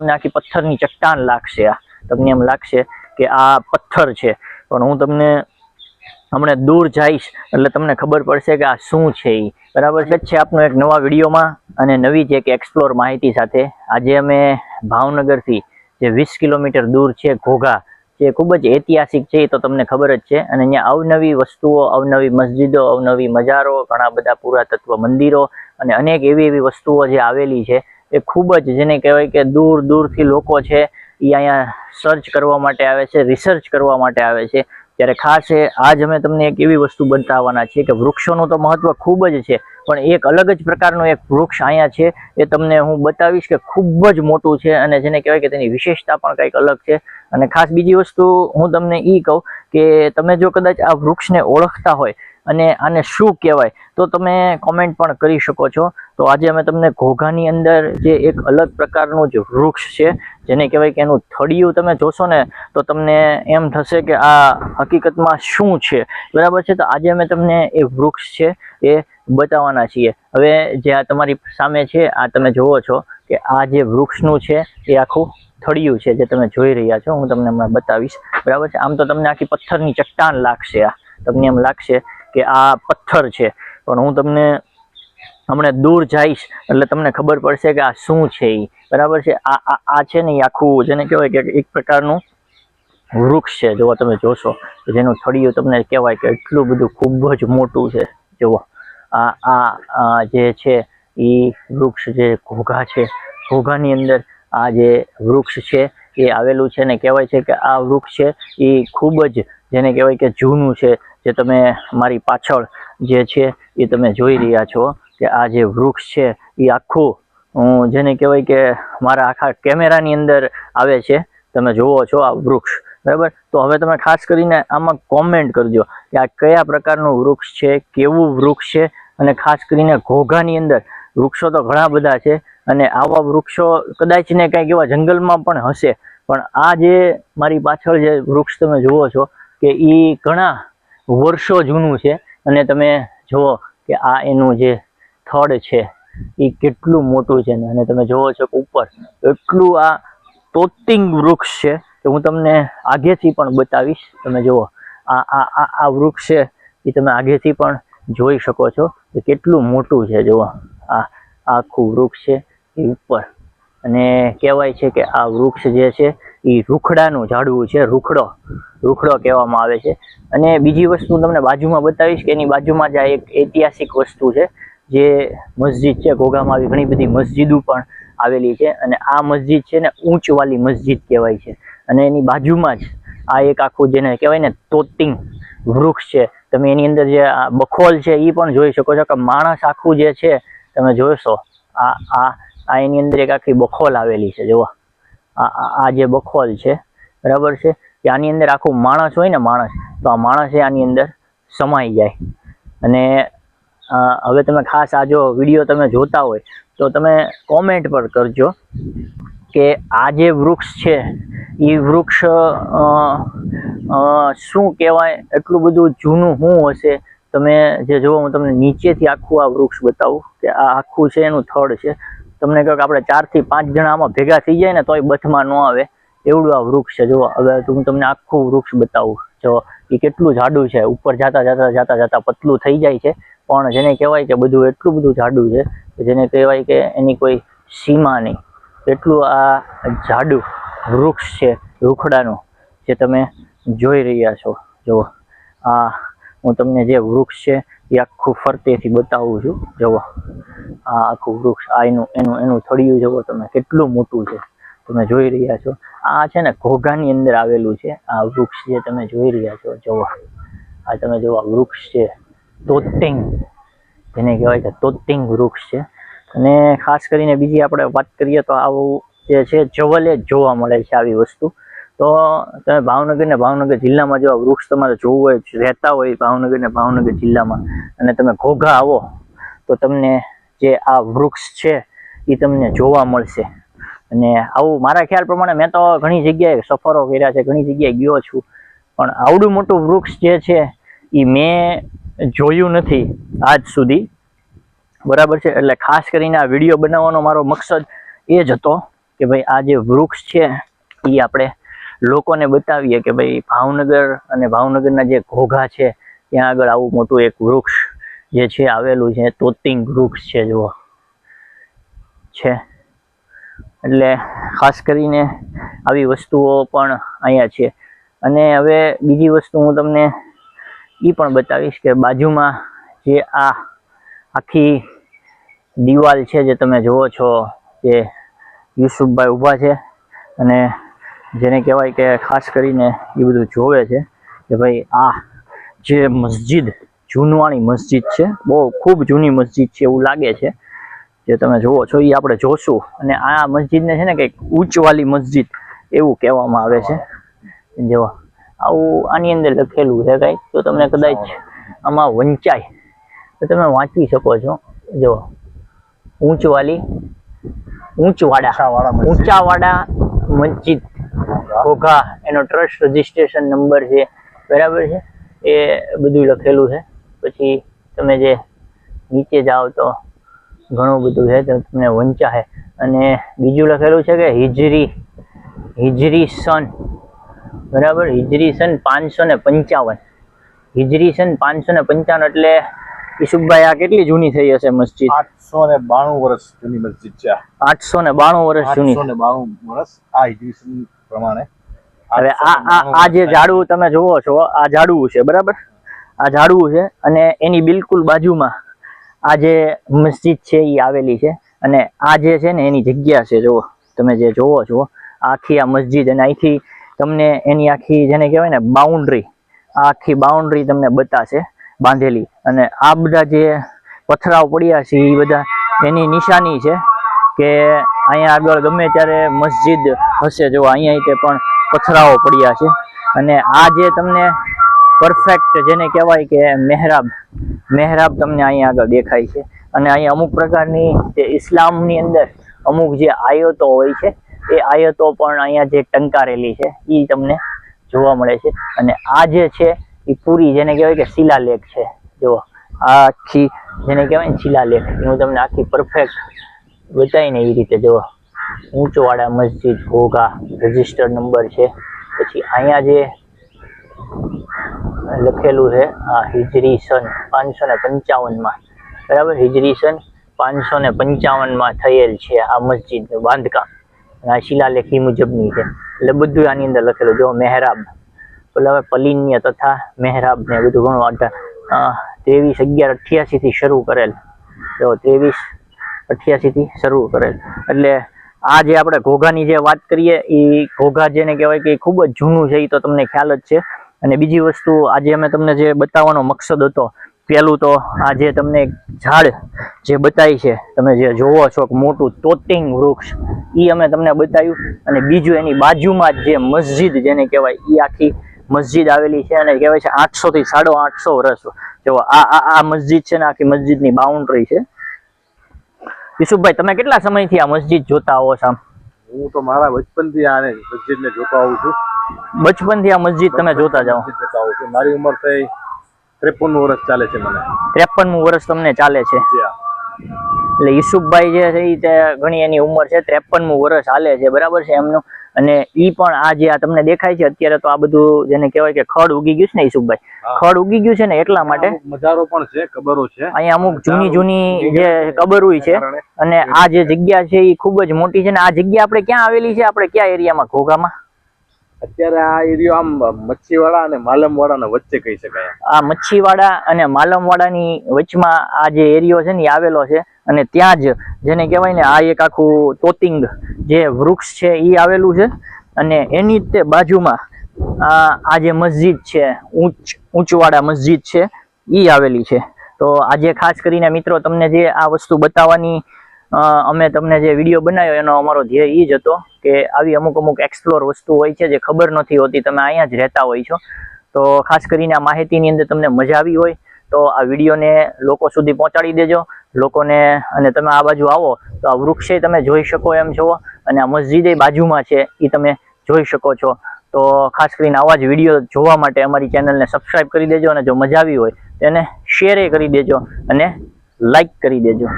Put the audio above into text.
તમને આખી પથ્થરની ચટ્ટાન લાગશે આ. તમને એમ લાગશે કે આ પથ્થર છે. પણ હું તમને હમણાં દૂર જઈશ એટલે તમને ખબર પડશે કે આ શું છે એ બરાબર છે? છે આપનો એક નવા વિડીયોમાં અને નવી જ એક એક્સપ્લોર માહિતી સાથે. આજે અમે ભાવનગરથી જે વીસ કિલોમીટર દૂર છે ઘોઘા, જે ખૂબ જ ઐતિહાસિક છે એ તો તમને ખબર જ છે. અને અહીંયા અવનવી વસ્તુઓ, અવનવી મસ્જિદો, અવનવી મજારો, ઘણા બધા પુરાતત્વ મંદિરો અને અનેક એવી એવી વસ્તુઓ જે આવેલી છે. એ ખૂબ જ જેને કહેવાય કે દૂર દૂરથી લોકો છે, એ અહીંયા સર્ચ કરવા માટે આવે છે રિસર્ચ કરવા માટે આવે છે. ત્યારે ખાસ એ આજ અમે તમને એક એવી વસ્તુ બતાવવાના છીએ કે વૃક્ષોનું તો મહત્વ ખૂબ જ છે, પણ એક અલગ જ પ્રકારનું એક વૃક્ષ અહીંયા છે, એ તમને હું બતાવીશ કે ખૂબ જ મોટું છે અને જેને કહેવાય કે તેની વિશેષતા પણ કંઈક અલગ છે. અને ખાસ બીજી વસ્તુ હું તમને એ કહું કે તમે જો કદાચ આ વૃક્ષને ઓળખતા હોય અને આને શું કહેવાય? તો તમે કોમેન્ટ પણ કરી શકો છો. તો આજે અમે તમને ઘોઘાની અંદર જે એક અલગ પ્રકારનું જ વૃક્ષ છે, જેને કહેવાય કે એનું થળિયું તમે જોશો ને, તો તમને એમ થશે કે આ હકીકતમાં શું છે? બરાબર છે? તો આજે અમે તમને એ વૃક્ષ છે એ બતાવવાના છીએ. હવે જે આ તમારી સામે છે, આ તમે જુઓ છો કે આ જે વૃક્ષનું છે એ આખું થળિયું છે જે તમે જોઈ રહ્યા છો. હું તમને હમણાં બતાવીશ. બરાબર છે? આમ તો તમને આખી પથ્થરની ચટ્ટાન લાગશે આ. તમને એમ લાગશે કે આ પથ્થર છે. પણ હું તમને હમણાં દૂર જઈશ એટલે તમને ખબર પડશે કે આ શું છે એ બરાબર છે? આ આ છે ને એ આખું જેને કહેવાય કે એક પ્રકારનું વૃક્ષ છે. જો તમે જોશો જેનું થળિયું તમને કહેવાય કે એટલું બધું ખૂબ જ મોટું છે. જુઓ. આ આ જે છે એ વૃક્ષ જે ઘોઘા છે. ઘોઘાની અંદર આ જે વૃક્ષ છે એ આવેલું છે ને કહેવાય છે કે આ વૃક્ષ છે એ ખૂબ જ જેને કહેવાય કે જૂનું છે. જે તમે મારી પાછળ જે છે, એ તમે જોઈ રહ્યા છો કે આ જે વૃક્ષ છે, એ આખું, હું જેને કહેવાય કે મારા આખા કેમેરાની અંદર આવે છે, તમે જુઓ છો આ વૃક્ષ. બરાબર? તો હવે તમે ખાસ કરીને આમાં કોમેન્ટ કરજો કે આ કયા પ્રકારનું વૃક્ષ છે, કેવું વૃક્ષ છે, અને ખાસ કરીને ઘોઘાની અંદર. વૃક્ષો તો ઘણા બધા છે અને આવા વૃક્ષો કદાચ ને કંઈક એવા જંગલમાં પણ હશે. પણ આ જે મારી પાછળ જે વૃક્ષ તમે જુઓ છો કે એ ઘણા વર્ષો જૂનું છે. અને તમે જુઓ કે આ એનું જે થડ છે, એ કેટલું મોટું છે. અને તમે જુઓ છો કે ઉપર એટલું આ તોતિંગ વૃક્ષ છે કે હું તમને આગેથી પણ બતાવીશ. તમે જુઓ, આ આ આ આ વૃક્ષ છે, એ તમે આગેથી પણ જોઈ શકો છો કે કેટલું મોટું છે. જુઓ, આ આખું વૃક્ષ છે એ ઉપર. અને કહેવાય છે કે આ વૃક્ષ જે છે એ રૂખડાનું ઝાડવું છે, રૂખડો. રૂખડો કહેવામાં આવે છે. અને બીજી વસ્તુ તમને બાજુમાં બતાવીશ કે એની બાજુમાં જ આ એક ઐતિહાસિક વસ્તુ છે, જે મસ્જિદ છે. ઘોઘામાં આવી ઘણી બધી મસ્જિદો પણ આવેલી છે અને આ મસ્જિદ છે ને ઊંચવાલી મસ્જિદ કહેવાય છે. અને એની બાજુમાં જ આ એક આખું જેને કહેવાય ને તોતિંગ વૃક્ષ છે. તમે એની અંદર જે આ બખોલ છે એ પણ જોઈ શકો છો કે માણસ આખું જે છે, તમે જોશો આ આ એની અંદર એક આખી બખોલ આવેલી છે. જુઓ. આ જે બખોલ છે, બરાબર છે? કે આની અંદર આખું માણસ હોય ને માણસ, તો આ માણસ એ આની અંદર સમાઈ જાય. અને હવે તમે ખાસ આ જો વીડિયો તમે જોતા હોય, તો તમે કોમેન્ટ પર કરજો કે આ જે વૃક્ષ છે એ વૃક્ષ શું કહેવાય, એટલું બધું જૂનું શું હશે? તમે જે જુઓ હું તમને નીચેથી આખું આ વૃક્ષ બતાવું કે આ આખું છે, એનું થડ છે. તમને કહો કે આપણે ચારથી પાંચ જણા આમાં ભેગા થઈ જાય ને તોય બથમાં ન આવે. એવડું આ વૃક્ષ છે. જુઓ, હવે હું તમને આખું વૃક્ષ બતાવું. જો એ કેટલું જાડું છે. ઉપર જાતા જાતા જાતા જાતા પતલું થઈ જાય છે. પણ જેને કહેવાય કે બધું એટલું બધું જાડું છે કે જેને કહેવાય કે એની કોઈ સીમા નહીં. એટલું આ જાડું વૃક્ષ છે, રૂખડાનું, જે તમે જોઈ રહ્યા છો. જુઓ, આ હું તમને જે વૃક્ષ છે એ આખું ફરતેથી બતાવું છું. જુઓ, આ આખું વૃક્ષ, આ એનું એનું એનું થળિયું, જુઓ તમે, કેટલું મોટું છે. તમે જોઈ રહ્યા છો. આ છે ને ઘોઘાની અંદર આવેલું છે. આ વૃક્ષ જે તમે જોઈ રહ્યા છો, જુઓ. આ તમે જુઓ વૃક્ષ છે. તોતિંગ જેને કહેવાય કે તોતિંગ વૃક્ષ છે. અને ખાસ કરીને બીજી આપણે વાત કરીએ તો આવું જે છે, જવલે જ જોવા મળે છે આવી વસ્તુ. તો તમે ભાવનગર ને ભાવનગર જિલ્લામાં જેવા વૃક્ષ તમારે જોવું હોય, રહેતા હોય ભાવનગર ને ભાવનગર જિલ્લામાં, અને તમે ઘોઘા આવો, તો તમને જે આ વૃક્ષ છે એ તમને જોવા મળશે. અને આવું મારા ખ્યાલ પ્રમાણે મેં તો ઘણી જગ્યાએ સફરો કર્યા છે, ઘણી જગ્યાએ ગયો છું. પણ આવડું મોટું વૃક્ષ જે છે એ મેં જોયું નથી આજ સુધી. બરાબર છે? એટલે ખાસ કરીને આ વીડિયો બનાવવાનો મારો મકસદ એ જ હતો કે ભાઈ આ જે વૃક્ષ છે એ આપણે લોકોને બતાવીએ કે ભાઈ ભાવનગર અને ભાવનગરના જે ઘોઘા છે, ત્યાં આગળ આવું મોટું એક વૃક્ષ જે છે આવેલું છે, તોતિંગ વૃક્ષ છે, જુઓ. છે. એટલે ખાસ કરીને આવી વસ્તુઓ પણ અહીંયા છે. અને હવે બીજી વસ્તુ હું તમને એ પણ બતાવીશ કે બાજુમાં જે આ આખી દિવાલ છે, જે તમે જુઓ છો, જે યુસુફભાઈ ઊભા છે અને જેને કહેવાય કે ખાસ કરીને એ બધું જોવે છે કે ભાઈ આ જે મસ્જિદ જૂનવાણી મસ્જિદ છે બહુ ખૂબ જૂની મસ્જિદ છે એવું લાગે છે. જે તમે જુઓ છો એ આપણે જોશું. અને આ મસ્જિદને છે ને કંઈક ઊંચવાલી મસ્જિદ એવું કહેવામાં આવે છે. જો આવું આની અંદર લખેલું છે કંઈક. તો તમને કદાચ આમાં વંચાય. તો તમે વાંચી શકો છો. જો ઊંચવાલી ઊંચવાડા ઊંચાવાડા મસ્જિદ. ઘોઘા એનો ટ્રસ્ટ રજીસ્ટ્રેશન નંબર છે બરાબર છે? એ બધું લખેલું છે. પછી તમે જે નીચે જાઓ તો ઘણું બધું છે તમને વંચાશે અને બીજું લખેલું છે કે હિજરી હિજરી સન બરાબર? હિજરી સન પાંચસો ને પંચાવન. હિજરી સન પાંચસો ને પંચાવન એટલે ઈસુફભાઈ આ કેટલી જૂની થઈ હશે મસ્જિદ? આઠસો ને બાણું વર્ષ જૂની મસ્જિદ છે. આઠસો ને બાણું વર્ષ જૂની. બાણું વર્ષ આ હિજરી પ્રમાણે. હવે આ આ જે ઝાડવું તમે જુઓ છો આ ઝાડવું છે બરાબર? આ ઝાડવું છે અને એની બિલકુલ બાજુમાં આ જે મસ્જિદ છે એ આવેલી છે. અને આ જે છે ને એની જગ્યા છે જુઓ. તમે જે જુઓ છો આખી આ મસ્જિદ અને અહીંથી તમને એની આખી જેને કહેવાય ને બાઉન્ડ્રી આ આખી બાઉન્ડ્રી તમને બતાશે બાંધેલી. અને આ બધા જે પથરાવ પડ્યા છે એ બધા એની નિશાની છે. કે અહીંયા આગળ ગમે ત્યારે મસ્જિદ હશે, જો અહીંયા તે પણ પથરાઓ પડ્યા છે. અને આ જે તમને પરફેક્ટ જેને કહેવાય કે મહેરાબ મહેરાબ તમને અહીંયા આગળ દેખાય છે. અને અહીંયા અમુક પ્રકારની જે ઇસ્લામની અંદર અમુક જે આયતો હોય છે, એ આયતો પણ અહીંયા જે ટંકારેલી છે, એ તમને જોવા મળે છે. અને આ જે છે, એ પૂરી જેને કહેવાય કે શિલાલેખ છે. જો આખી જેને કહેવાય ને શિલાલેખ, હું તમને આખી પરફેક્ટ બતાવીને એવી રીતે જો ઊંચવાડા મસ્જિદ, ઘોઘા રજિસ્ટર નંબર છે. પછી અહીંયા જે લખેલું છે, આ હિજરી સન પાંચસો ને પંચાવનમાં. બરાબર? હિજરી સન પાંચસો ને પંચાવનમાં થયેલ છે આ મસ્જિદનું બાંધકામ. આ શિલાલેખ મુજબની છે. એટલે બધું આની અંદર લખેલું જો મહેરાબ, પેલા હવે પલિન્ય તથા મહેરાબ ને બધું ઘણું ત્રેવીસ અગિયાર અઠ્યાસી થી શરૂ કરેલ. જો ત્રેવીસ અઠ્યાસી થી શરૂ કરેલ. એટલે આ જે આપણે ઘોઘાની જે વાત કરીએ, એ ઘોઘા જેને કહેવાય કે ખૂબ જ જૂનું છે, એ તો તમને ખ્યાલ જ છે. અને બીજી વસ્તુ, આજે અમે તમને જે બતાવવાનો મકસદ હતો પહેલું તો આ જે તમને ઝાડ જે બતાવી છે, તમે જે જોવો છો મોટું તોતિંગ વૃક્ષ એ અમે તમને બતાવ્યું. અને બીજું એની બાજુમાં જ મસ્જિદ જેને કહેવાય એ આખી મસ્જિદ આવેલી છે, અને કહેવાય છે આઠસો થી સાડો આઠસો વર્ષ. જો આ આ મસ્જિદ છે ને, આખી મસ્જિદની બાઉન્ડ્રી છે. યુસુફભાઈ તમે કેટલા સમયથી આ મસ્જિદ જોતા આવો છો? હું તો મારા બચપનથી આને મસ્જિદને જોતો આવું છું. બચપનથી આ મસ્જિદ તમે જોતા જાઓ? મસ્જિદ આવું છું. મારી ઉંમર થઈ ત્રેપન વર્ષ ચાલે છે મને. ત્રેપનમું વર્ષ તમને ચાલે છે? એટલે યુસુફભાઈ જે છે એ ઘણી એની ઉંમર છે ત્રેપનમું વર્ષ હાલે છે. બરાબર છે એમનું? અને ઈ પણ આ જે આ તમને દેખાય છે અત્યારે તો આ બધું જેને કહેવાય કે ખડ ઉગી ગયું છે ને યુસુફભાઈ હા. ખડ ઉગી ગયું છે ને એટલા માટે મજારો પણ છે કબરો છે. અહીંયા અમુક જૂની જૂની જે કબરુઈ છે. અને આ જે જગ્યા છે એ ખૂબ જ મોટી છે ને આ જગ્યા આપણે ક્યાં આવેલી છે? આપણે કયા એરિયામાં? ઘોઘામાં? અત્યારે આ એરિયો આમ મચ્છીવાળા અને માલમવાડાના વચ્ચે કહી શકાય. આ મચ્છીવાડા અને માલમવાડાની વચમાં આ જે એરિયો છે ને એ આવેલો છે અને ત્યાં જ જેને કહેવાય ને આ એક આખું તોતિંગ જે વૃક્ષ છે એ આવેલું છે અને એની તે બાજુમાં આ જે મસ્જિદ છે, ઊંચ ઊંચવાડા મસ્જિદ છે, એ આવેલી છે. તો આજે ખાસ કરીને મિત્રો તમને જે આ વસ્તુ બતાવવાની અમે તમને જે વીડિયો બનાવ્યો એનો અમારો ધ્યેય એ જ હતો કે આવી અમુક અમુક એક્સપ્લોર વસ્તુ હોય છે જે ખબર નથી હોતી, તમે અહીંયા જ રહેતા હોય છો. તો ખાસ કરીને આ માહિતીની અંદર તમને મજા આવી હોય, તો આ વિડીયોને લોકો સુધી પહોંચાડી દેજો. લોકોને અને તમે આ બાજુ આવો, તો આ વૃક્ષે તમે જોઈ શકો એમ છો અને આ મસ્જિદે બાજુમાં છે એ તમે જોઈ શકો છો. તો ખાસ કરીને આવા જ વીડિયો જોવા માટે અમારી ચેનલને સબસ્ક્રાઈબ કરી દેજો, અને જો મજા આવી હોય તેને શેરે કરી દેજો અને લાઈક કરી દેજો.